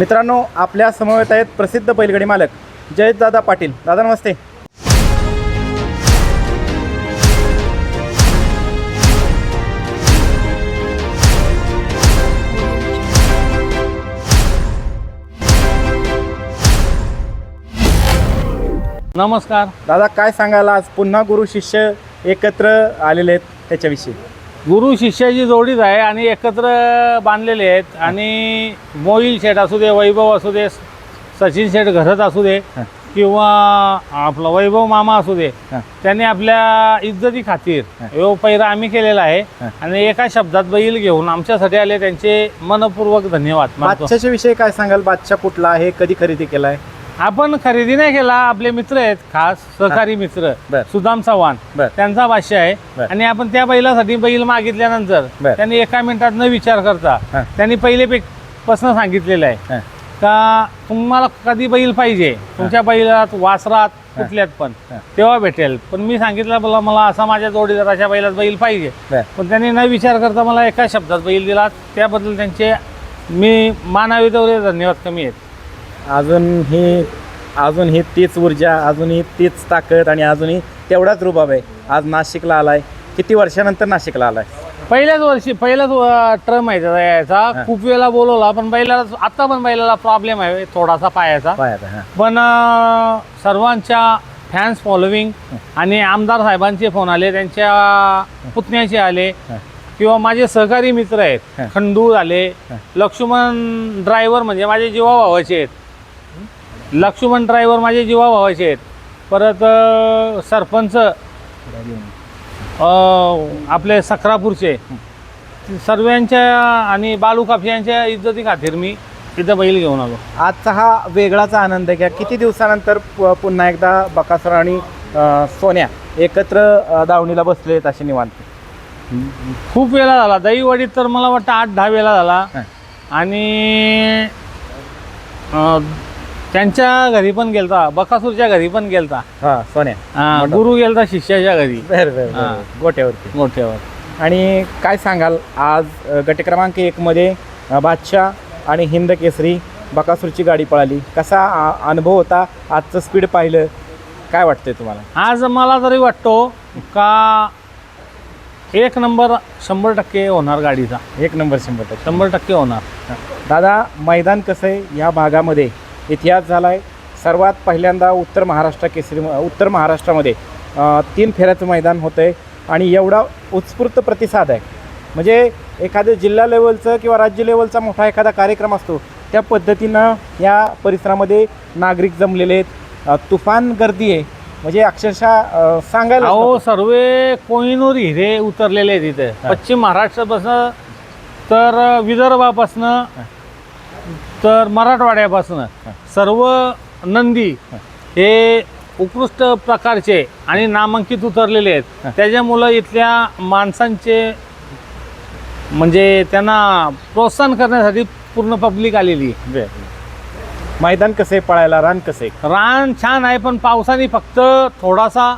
मित्रांनो आपल्या समवेत आहेत प्रसिद्ध बैलगाडी मालक जयदादा पाटील. दादा नमस्ते. नमस्कार. दादा काय सांगायला आज? पुन्हा गुरु शिष्य एकत्र आलेले आहेत त्याच्याविषयी. गुरु शिष्याची जोडीच आहे आणि एकत्र बांधलेले आहेत. आणि मोईल शेठ असू दे वैभव असू दे सचिन शेठ घरत असू दे. किंवा आपला वैभव मामा असू दे. त्यांनी आपल्या इज्जती खातीर यो पैरा आम्ही केलेला आहे. आणि एका शब्दात बैल घेऊन आमच्यासाठी आले. त्यांचे मनपूर्वक धन्यवाद. बादशाच्या विषयी काय सांगाल? बादशाह कुठला आहे? कधी खरेदी केलाय? आपण खरेदी नाही केला आपले मित्र आहेत खास सहकारी मित्र बर. सुदाम चव्हाण बर. त्यांचा भाष्य आहे बर. आणि आपण त्या बैलासाठी बैल मागितल्यानंतर बर. त्यांनी एका मिनिटात न विचार करता हा. त्यांनी पहिले प्रश्न सांगितलेला आहे हं. का तुम्हाला कधी बैल पाहिजे तुमच्या बैलात वासरात कुठल्यात पण हा. तेव्हा भेटेल पण मी सांगितलं मला मला असा माझ्या जोडीदाराच्या बैलात बैल पाहिजे बर. पण त्यांनी न विचार करता मला एका शब्दात बैल दिला त्याबद्दल त्यांचे मी मानावी तेवढे धन्यवाद कमी आहेत अजून ही अजून ही तीच ऊर्जा अजूनही तीच ताकद आणि अजूनही तेवढाच रुबाब आहे. आज नाशिकला आलाय. किती वर्षानंतर नाशिकला आलाय? पहिल्याच वर्षी पहिलाच ट्रम आहे त्याचा याचा हा. खूप वेळा बोलवला पण बैलाला आता पण बैलाला प्रॉब्लेम आहे थोडासा पायाचा. पण सर्वांच्या फॅन्स फॉलोविंग आणि आमदार साहेबांचे फोन आले त्यांच्या पुतण्याचे आले. किंवा माझे सहकारी मित्र. आहेत खंडू झाले हा. लक्ष्मण ड्रायव्हर म्हणजे माझे जीवा भावाचे आहेत. लक्ष्मण ड्रायव्हर माझे जीवा भावाचे आहेत. परत अं, सरपंच अं, आपले सक्रापूरचे सर्वांच्या आणि बालू कापशांच्या इज्जती खातीर मी तिथं बैल घेऊन आलो. आजचा हा वेगळाच आनंद आहे. घ्या किती दिवसानंतर पु- पुन्हा एकदा बकासूर आणि अं, सोन्या एकत्र अं, दावणीला बसले आहेत असे निवांत. खूप वेळा झाला. दहीवडीत तर मला वाटतं आठ दहा वेळा झाला. हा. आणि अं, त्यांच्या घरी पण गेलता बकासूरच्या घरी पण गेलता. हा सोन्या. हा, मोठा. गुरु गेलता शिष्याच्या घरी. बरं बरं हा. बरं. गोट्यावरती. मोठ्यावर आणि काय सांगाल आज अ, गट क्रमांक एकमध्ये अ, बादशाह आणि हिंद केसरी बकासूरची गाडी पळाली. कसा अनुभव होता? आजचं स्पीड पाहिलं. काय वाटतंय तुम्हाला? आज मला तरी वाटतो का एक नंबर शंभर टक्के होणार गाडीचा. एक नंबर शंभर टक्के. शंभर टक्के होणार. दादा मैदान कसं आहे या भागामध्ये? इतिहास झाला आहे सर्वात पहिल्यांदा उत्तर महाराष्ट्र केसरी उत्तर महाराष्ट्रामध्ये तीन फेऱ्याचं मैदान होतं आहे आणि एवढा उत्स्फूर्त प्रतिसाद आहे. म्हणजे एखादं जिल्हा लेवलचं किंवा राज्य लेवलचा मोठा एखादा कार्यक्रम असतो त्या पद्धतीनं या परिसरामध्ये नागरिक जमलेले आहेत. तुफान गर्दी आहे. म्हणजे अक्षरशः सांगायला अहो सर्व कोहिनूर हिरे उतरलेले आहेत इथे. पश्चिम महाराष्ट्रापासून तर विदर्भापासनं तर मराठवाड्यापासनं सर्व नंदी हे उत्कृष्ट प्रकारचे आणि नामांकित उतरलेले. आहेत. त्याच्यामुळं इथल्या माणसांचे म्हणजे त्यांना प्रोत्साहन करण्यासाठी पूर्ण पब्लिक आलेली. मैदान कसं आहे पळायला? रान कसं आहे रान छान आहे पण पावसाने फक्त थोडासा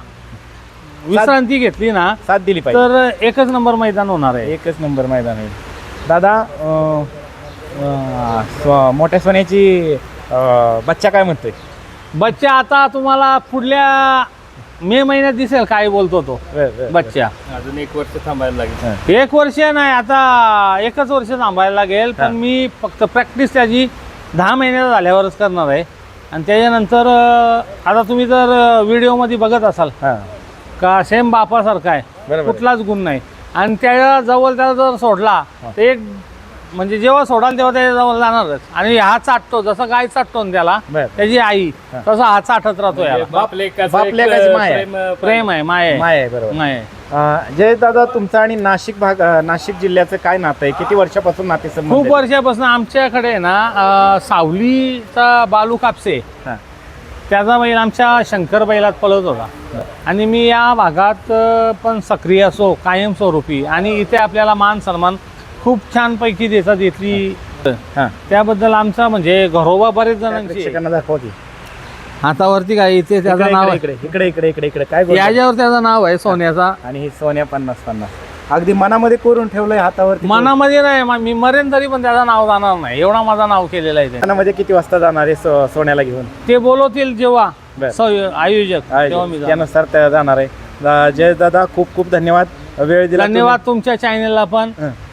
विश्रांती घेतली ना साथ दिली पाहिजे. तर एकच नंबर मैदान होणार आहे. एकच नंबर मैदान आहे. दादा स्व- मोठ्या सोन्याची अं, बच्चा काय म्हणतोय? बच्चा आता तुम्हाला पुढल्या मे महिन्यात दिसेल काय बोलतो तो. बच्चा. अजून एक वर्ष थांबायला लागेल. एक वर्ष नाही आता एकच वर्ष थांबायला लागेल हा. पण मी फक्त प्रॅक्टिस त्याची दहा महिन्यात झाल्यावरच करणार आहे. आणि त्याच्यानंतर अं, आता तुम्ही जर व्हिडिओमध्ये बघत असाल हां. का सेम बापासारखा आहे बरोबर. कुठलाच गुण नाही. आणि त्या जवळ त्याला जर सोडला तर एक म्हणजे जेव्हा सोडाल तेव्हा त्याच्याजवळ जाणारच आणि हा चाटतो जसं गाय चाटतो ना त्याला बर. त्याची आई. तसा हा चाटत राहतो याला बाप लेकाचं बाप एक, लेकाची माय आहे. प्रेम- प्रेम आहे माय आहे माय आहे बरोबर माय आहे. अं, जय दादा तुमचं आणि नाशिक भाग अं, नाशिक जिल्ह्याचं काय नातं आहे किती वर्षापासून नाते खूप? वर्षापासून आमच्याकडे आहे ना अं, सावलीचा बालू कापसे हां. त्याचा बैल आमच्या शंकर बैलात पळत होता आणि मी या भागात अं, पण सक्रिय असो कायमस्वरूपी आणि इथे आपल्याला मान सन्मान खूप छानपैकी देतात इथली. हां. त्याबद्दल आमचा म्हणजे घरोबा बरेच जणांची. प्रेक्षकांना दाखवा की. हातावरती काय इथे त्याचं इकडे, नाव इकडे इकडे इकडे इकडे इकडे काय? याच्यावर त्याचं नाव आहे सोन्याचा. आणि ही सोन्या पन्नास पन्नास. अगदी मनामध्ये कोरून ठेवलंय हातावरती मनामध्ये नाही मा- मी मरेन तरी पण त्याचं नाव जाणार नाही. एवढा माझा नाव केलेला आहे त्याने. मनामध्ये किती वाजता जाणार आहे सो- सोन्याला घेऊन? ते बोलवतील जेव्हा बर. सं- आयोजक तेव्हा मी जाणार. त्यानुसार त्या जाणार आहे. जय दादा खूप खूप धन्यवाद. वेळ दिला धन्यवाद तुमच्या चॅनेलला पण. तुम्ही. हं.